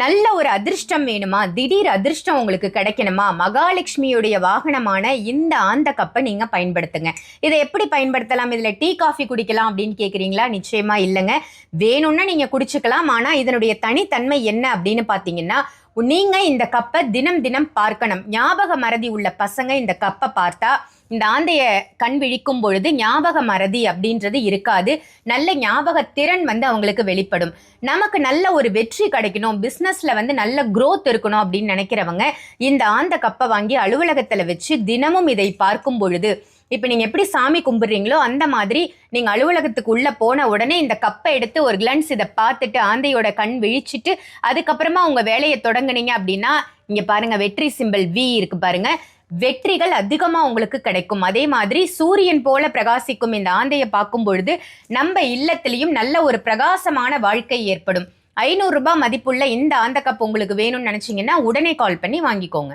நல்ல ஒரு அதிர்ஷ்டம் வேணுமா? திடீர் அதிர்ஷ்டம் உங்களுக்கு கிடைக்கணுமா? மகாலட்சுமியுடைய வாகனமான இந்த ஆந்த கப்பை நீங்கள் பயன்படுத்துங்க. இதை எப்படி பயன்படுத்தலாம்? இதில் டீ காஃபி குடிக்கலாம் அப்படின்னு கேட்குறீங்களா நிச்சயமாக இல்லைங்க. வேணும்னா நீங்கள் குடிச்சுக்கலாம். ஆனால் இதனுடைய தனித்தன்மை என்ன அப்படின்னு பார்த்தீங்கன்னா நீங்க இந்த கப்பை தினம் தினம் பார்க்கணும். ஞாபக மறதி உள்ள பசங்க இந்த கப்பை பார்த்தா இந்த ஆந்தைய கண் விழிக்கும் பொழுது ஞாபக மறதி அப்படின்றது இருக்காது. நல்ல ஞாபக திறன் வந்து அவங்களுக்கு வெளிப்படும். நமக்கு நல்ல ஒரு வெற்றி கிடைக்கணும். பிஸ்னஸ்ல வந்து நல்ல க்ரோத் இருக்கணும் அப்படின்னு நினைக்கிறவங்க இந்த ஆந்த கப்பை வாங்கி அலுவலகத்துல வச்சு தினமும் இதை பார்க்கும் பொழுது இப்போ நீங்கள் எப்படி சாமி கும்பிட்றீங்களோ அந்த மாதிரி நீங்கள் அலுவலகத்துக்கு உள்ளே போன உடனே இந்த கப்பை எடுத்து ஒரு கிளன்ஸ் இதை பார்த்துட்டு ஆந்தையோட கண் விழிச்சிட்டு அதுக்கப்புறமா உங்கள் வேலையை தொடங்குனீங்க அப்படின்னா இங்கே பாருங்கள் வெற்றி சிம்பிள் வி இருக்கு பாருங்கள் வெற்றிகள் அதிகமாக உங்களுக்கு கிடைக்கும். அதே மாதிரி சூரியன் போல பிரகாசிக்கும் இந்த ஆந்தையை பார்க்கும் பொழுது நம்ம இல்லத்திலையும் நல்ல ஒரு பிரகாசமான வாழ்க்கை ஏற்படும். ஐநூறுரூபா மதிப்புள்ள இந்த ஆந்த கப் உங்களுக்கு வேணும்னு நினச்சிங்கன்னா உடனே கால் பண்ணி வாங்கிக்கோங்க.